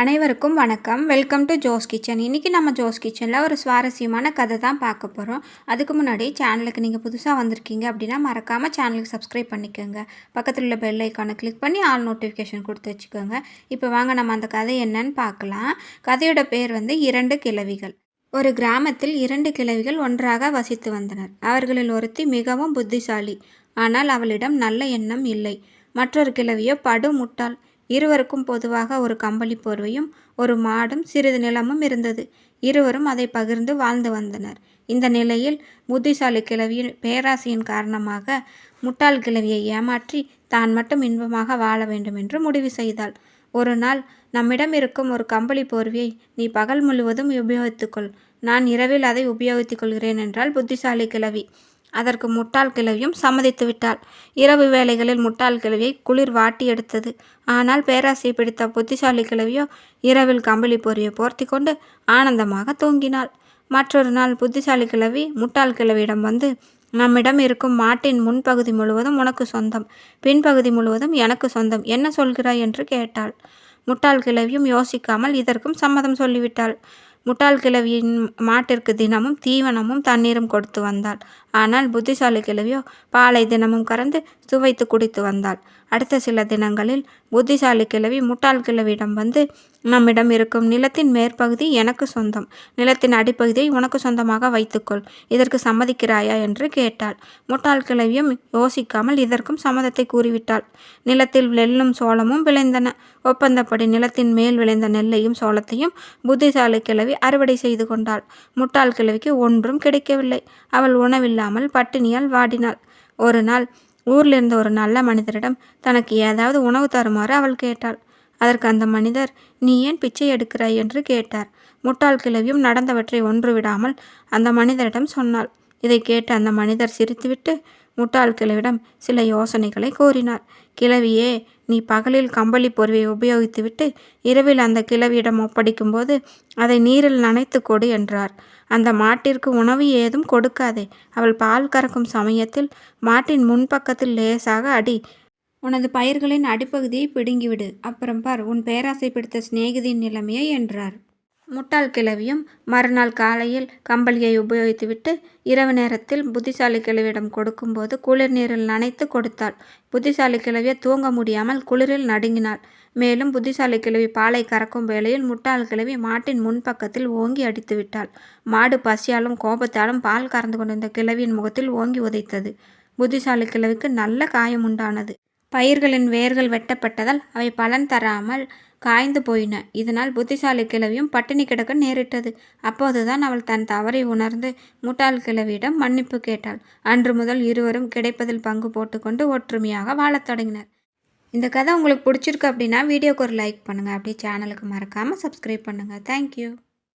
அனைவருக்கும் வணக்கம். Welcome to Jose kitchen இன்றைக்கி நம்ம ஜோஸ் கிச்சனில் ஒரு சுவாரஸ்யமான கதை தான் பார்க்க போகிறோம் அதுக்கு முன்னாடி சேனலுக்கு நீங்கள் புதுசாக வந்திருக்கீங்க அப்படின்னா மறக்காமல் சேனலுக்கு சப்ஸ்கிரைப் பண்ணிக்கோங்க. பக்கத்தில் உள்ள பெல் ஐக்கானை கிளிக் பண்ணி ஆல் நோட்டிஃபிகேஷன் கொடுத்து வச்சுக்கோங்க. இப்போ வாங்க நம்ம அந்த கதை என்னன்னு பார்க்கலாம். கதையோட பேர் வந்து இரண்டு கிழவிகள். ஒரு கிராமத்தில் இரண்டு கிழவிகள் ஒன்றாக வசித்து வந்தனர். அவர்களில் ஒருத்தி மிகவும் புத்திசாலி. ஆனால் அவளிடம் நல்ல எண்ணம் இல்லை. மற்றொரு கிழவியோ படு முட்டாள் இருவருக்கும் பொதுவாக ஒரு கம்பளி போர்வையும் ஒரு மாடும் சிறிது நிலமும் இருந்தது. இருவரும் அதை பகிர்ந்து வாழ்ந்து வந்தனர். இந்த நிலையில் புத்திசாலி கிழவியின் பேராசையின் காரணமாக முட்டாள் கிழவியை ஏமாற்றி தான் மட்டும் இன்பமாக வாழ வேண்டும் என்று முடிவு செய்தாள். ஒரு நாள் நம்மிடம் இருக்கும் ஒரு கம்பளி போர்வியை நீ பகல் முழுவதும் உபயோகித்துக்கொள். நான் இரவில் அதை உபயோகித்துக் கொள்கிறேன் என்றால் புத்திசாலி கிழவி. அதற்கு முட்டாள் கிழவியும் சம்மதித்து விட்டாள். இரவு வேளைகளில் முட்டாள் கிழவியை குளிர் வாட்டி எடுத்தது. ஆனால் பேராசை பிடித்த புத்திசாலி கிழவியோ இரவில் கம்பளி பொறியை போர்த்தி கொண்டு ஆனந்தமாக தூங்கினாள். மற்றொரு நாள் புத்திசாலி கிழவி முட்டாள் கிழவியிடம் வந்து நம்மிடம் இருக்கும் மாட்டின் முன்பகுதி முழுவதும் உனக்கு சொந்தம். பின்பகுதி முழுவதும் எனக்கு சொந்தம். என்ன சொல்கிறாய்? என்று கேட்டாள். முட்டாள் கிழவியும் யோசிக்காமல் இதற்கும் சம்மதம் சொல்லிவிட்டாள். முட்டாள் கிழவியின் மாட்டிற்கு தினமும் தீவனமும் தண்ணீரும் கொடுத்து வந்தாள். ஆனால் புத்திசாலி கிழவியோ பாலை தினமும் கறந்து சுவைத்து குடித்து வந்தாள். அடுத்த சில தினங்களில் புத்திசாலி கிழவி முட்டாள் கிழவியிடம் வந்து நம்மிடம் இருக்கும் நிலத்தின் மேற்பகுதி எனக்கு சொந்தம். நிலத்தின் அடிப்பகுதியை உனக்கு சொந்தமாக வைத்துக்கொள். இதற்கு சம்மதிக்கிறாயா? என்று கேட்டாள். முட்டாள் கிழவியும் யோசிக்காமல் இதற்கும் சம்மதத்தை கூறிவிட்டாள். நிலத்தில் நெல்லும் சோளமும் விளைந்தன. ஒப்பந்தப்படி நிலத்தின் மேல் விளைந்த நெல்லையும் சோளத்தையும் புத்திசாலி கிழவி அறுவடை செய்து கொண்டாள். முட்டாள் கிழவிக்கு ஒன்றும் கிடைக்கவில்லை. அவள் உணவில்லாமல் பட்டினியால் வாடினாள். ஒரு நாள் ஊரில் இருந்த ஒரு நல்ல மனிதரிடம் தனக்கு ஏதாவது உணவு தருமாறு அவள் கேட்டாள். அதற்கு அந்த மனிதர் நீ ஏன் பிச்சை எடுக்கிறாய்? என்று கேட்டார். முட்டாள் கிழவியும் நடந்தவற்றை ஒன்று விடாமல் அந்த மனிதரிடம் சொன்னாள். இதை கேட்டு அந்த மனிதர் சிரித்துவிட்டு முட்டாள் கிழவிடம் சில யோசனைகளை கூறினார். கிழவியே நீ பகலில் கம்பளி பொருவை உபயோகித்துவிட்டு இரவில் அந்த கிழவியிடம் ஒப்படைக்கும்போது அதை நீரில் நனைத்து கொடு என்றார். அந்த மாட்டிற்கு உணவு ஏதும் கொடுக்காதே. அவள் பால் கறக்கும் சமயத்தில் மாட்டின் முன்பக்கத்தில் லேசாக அடி உனது பயிர்களின் அடிப்பகுதியை பிடுங்கிவிடு. அப்புறம் பார் உன் பேராசை பிடித்த சிநேகிதியின் நிலைமையை என்றார். முட்டாள் கிழவியும் மறுநாள் காலையில் கம்பளியை உபயோகித்துவிட்டு இரவு நேரத்தில் புத்திசாலி கிழவியிடம் கொடுக்கும்போது குளிர் நீரில் நனைத்து கொடுத்தாள். புத்திசாலி கிழவியை தூங்க முடியாமல் குளிரில் நடுங்கினாள். மேலும் புத்திசாலி கிழவி பாலை கறக்கும் வேளையில் முட்டாள் கிழவி மாட்டின் முன்பக்கத்தில் ஓங்கி அடித்து விட்டாள் மாடு பசியாலும் கோபத்தாலும் பால் கறந்து கொண்டிருந்த கிழவியின் முகத்தில் ஓங்கி உதைத்தது. புத்திசாலி கிழவிக்கு நல்ல காயம் உண்டானது பயிர்களின் வேர்கள் வெட்டப்பட்டதால் அவை பலன் தராமல் காய்ந்து போயின. இதனால் புத்திசாலி கிழவியும் பட்டினி கிடக்க நேரிட்டது. அப்போதுதான் அவள் தன் தவறை உணர்ந்து முட்டாள் கிழவியிடம் மன்னிப்பு கேட்டாள். அன்று முதல் இருவரும் கிடைப்பதில் பங்கு போட்டுக்கொண்டு ஒற்றுமையாக வாழத் தொடங்கினர். இந்த கதை உங்களுக்கு பிடிச்சிருக்கு அப்படின்னா வீடியோக்கு ஒரு லைக் பண்ணுங்கள் அப்படியே சேனலுக்கு மறக்காமல் சப்ஸ்கிரைப் பண்ணுங்கள் தேங்க்யூ